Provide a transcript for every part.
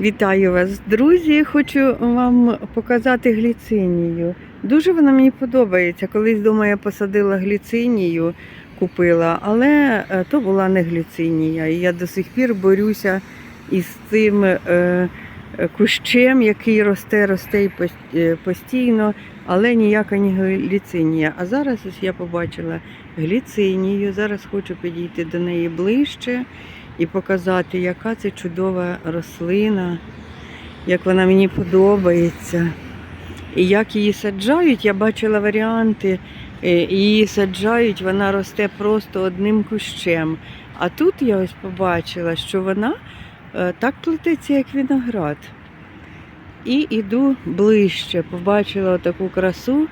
Вітаю вас, друзі! Хочу вам показати гліцинію. Дуже вона мені подобається. Колись вдома я посадила гліцинію, купила, але е, то була не гліцинія. І я до сих пір борюся із цим е, е, кущем, який росте, росте постійно, але ніяка не гліцинія. А зараз ось я побачила гліцинію. Зараз хочу підійти до неї ближче і показати, яка це чудова рослина, як вона мені подобається. І як її саджають, я бачила варіанти. е, Її саджають, вона росте просто одним кущем. А тут я ось побачила, що вона е, так плететься, як виноград. І йду ближче, побачила таку красу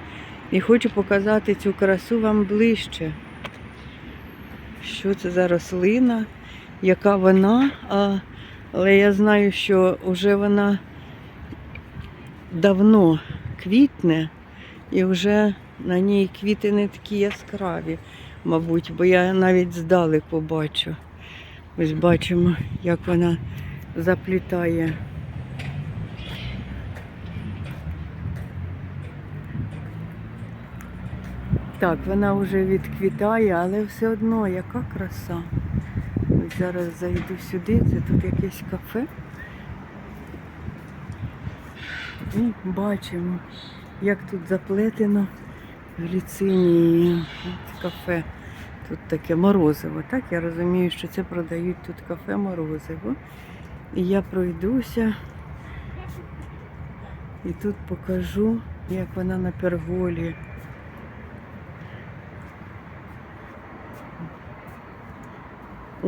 і хочу показати цю красу вам ближче. Що це за рослина? Яка вона, а, але я знаю, що вже вона давно квітне, і вже на ній квіти не такі яскраві, мабуть, бо я навіть здалеку бачу. Ось бачимо, як вона заплітає. Так, вона вже відквітає, але все одно яка краса. Зараз зайду сюди, це тут якесь кафе. І бачимо, як тут заплетено гліцинією. Кафе. Тут таке морозиво. Так, я розумію, що це продають тут кафе морозиво. І я пройдуся і тут покажу, як вона на перголі.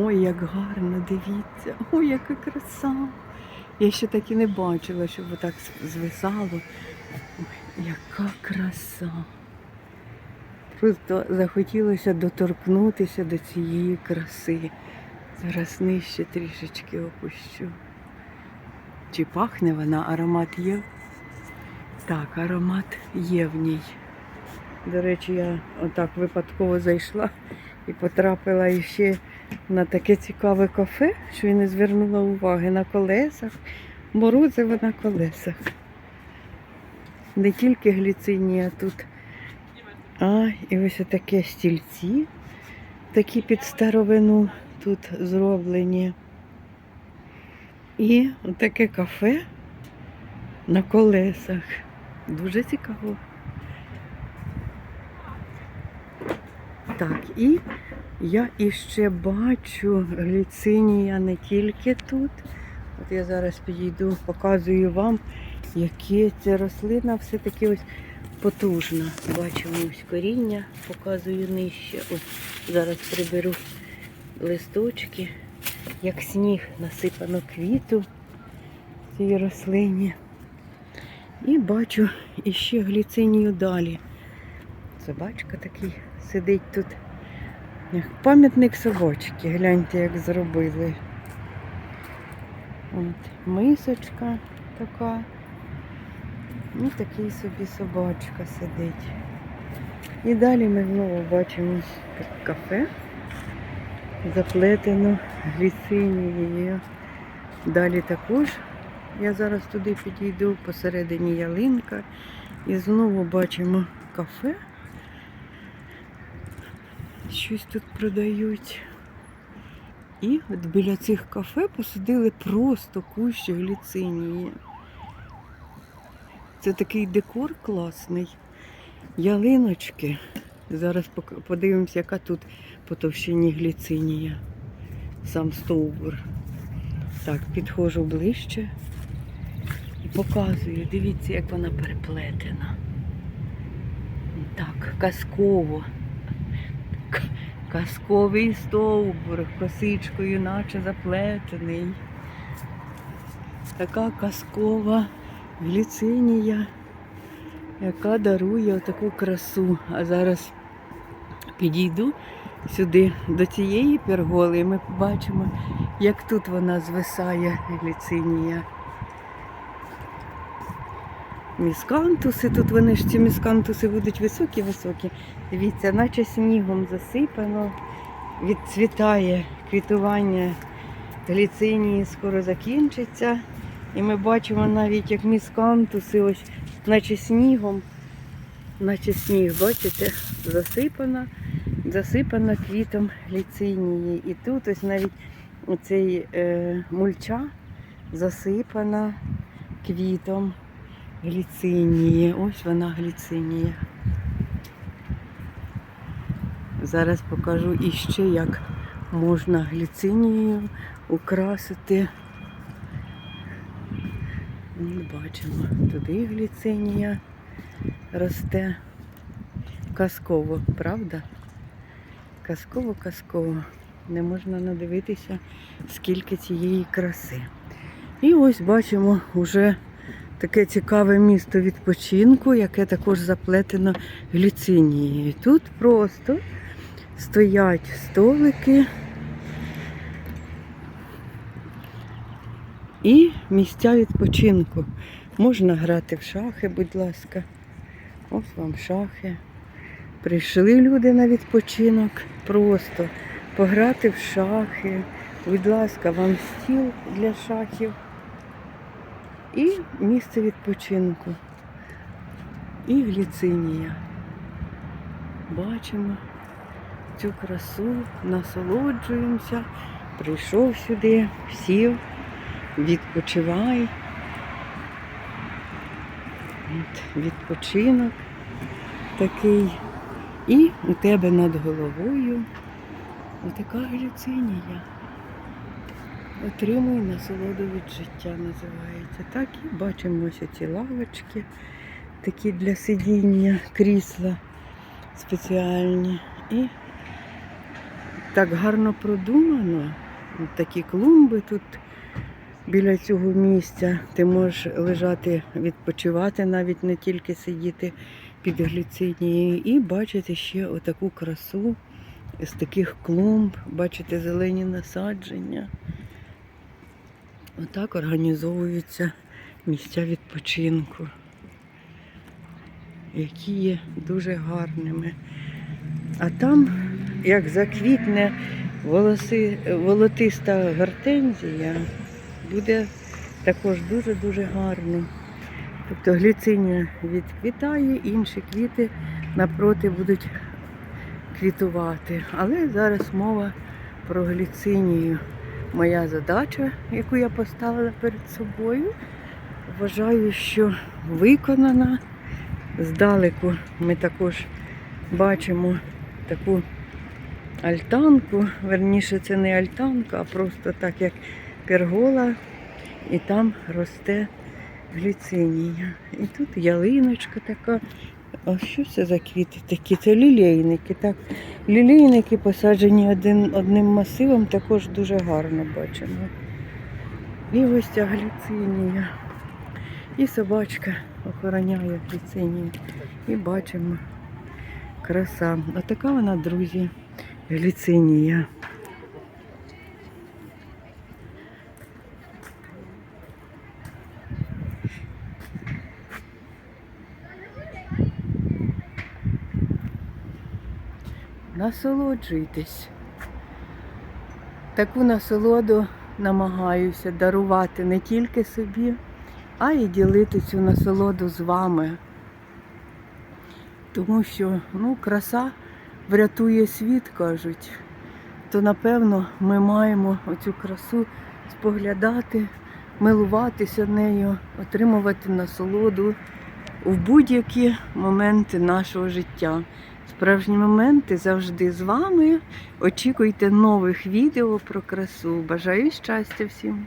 Ой, як гарно, дивіться. Ой, яка краса. Я ще так і не бачила, щоб отак звисало. Ой, яка краса. Просто захотілося доторкнутися до цієї краси. Зараз нижче трішечки опущу. Чи пахне вона? Аромат є? Так, аромат є в ній. До речі, я отак випадково зайшла і потрапила іще на таке цікаве кафе, що я не звернула уваги на колесах. Морозиво на колесах. Не тільки гліцинія тут, а і ось таке стільці, такі під старовину тут зроблені. І таке кафе на колесах. Дуже цікаво. Так, і я іще бачу гліцинія не тільки тут. От я зараз підійду, показую вам, яке ця рослина все-таки ось потужна. Бачимо ось коріння, показую нижче. Ось зараз приберу листочки, як сніг насипано квіту цій рослині. І бачу іще гліцинію далі. Собачка такий сидить тут. Як Пам'ятник собачки, гляньте, як зробили. От, мисочка така. І такий собі собачка сидить. І далі ми знову бачимо кафе, заплетено гліцинією. Далі також я зараз туди підійду, посередині ялинка. І знову бачимо кафе. Щось тут продають. І от біля цих кафе посадили просто кущі гліцинії. Це такий декор класний. Ялиночки. Зараз подивимося, яка тут по товщині гліцинія. Сам стовбур. Так, підходжу ближче і показую. Дивіться, як вона переплетена. Так, казково. Казковий стовбур, косичкою, наче заплетений. Така казкова гліцинія, яка дарує таку красу. А зараз підійду сюди до цієї перголи, і ми побачимо, як тут вона звисає гліцинія. Міскантуси, тут вони ж ці міскантуси будуть високі-високі. Дивіться, наче снігом засипано, відцвітає квітування гліцинії, скоро закінчиться. І ми бачимо навіть як міскантуси, ось наче снігом, наче сніг, бачите, засипана, засипана квітом гліцинії. І тут ось навіть оцей е, мульча засипана квітом гліцинії. Ось вона гліцинія. Зараз покажу іще, як можна гліцинією украсити. Бачимо, туди гліцинія росте. Казково, правда? Казково, казково. Не можна надивитися, скільки цієї краси. І ось бачимо уже таке цікаве місто відпочинку, яке також заплетено гліцинією. Тут просто стоять столики і місця відпочинку. Можна грати в шахи, будь ласка. Ось вам шахи. Прийшли люди на відпочинок просто пограти в шахи. Будь ласка, вам стіл для шахів. І місце відпочинку. І гліцинія. Бачимо цю красу, насолоджуємося. Прийшов сюди, сів, відпочивай. От, відпочинок такий. І у тебе над головою отака гліцинія. Отримуй насолоду від життя називається. Так і бачимо ось ці лавочки, такі для сидіння, крісла спеціальні. І так гарно продумано. Такі клумби тут біля цього місця. Ти можеш лежати, відпочивати, навіть не тільки сидіти під гліцинією. І бачити ще отаку красу з таких клумб, бачите зелені насадження. Отак організовуються місця відпочинку, які є дуже гарними. А там, як заквітне волоси, волотиста гортензія, буде також дуже-дуже гарно. Тобто гліцинія відквітає, інші квіти напроти будуть квітувати. Але зараз мова про гліцинію. Моя задача, яку я поставила перед собою, вважаю, що виконана. Здалеку ми також бачимо таку альтанку. Верніше, це не альтанка, а просто так, як пергола, і там росте гліцинія. І тут ялиночка така. А що це за квіти такі? Це лілейники. Так. Лілейники посаджені один, одним масивом, також дуже гарно бачимо. І ось ця гліцинія. І собачка охороняє гліцинію. І бачимо краса. Отака вона, друзі, гліцинія. Насолоджуйтесь. Таку насолоду намагаюся дарувати не тільки собі, а й ділити цю насолоду з вами. Тому що ну, краса врятує світ, кажуть. То напевно ми маємо оцю красу споглядати, милуватися нею, отримувати насолоду в будь-які моменти нашого життя. Справжні моменти завжди з вами. Очікуйте нових відео про красу. Бажаю щастя всім!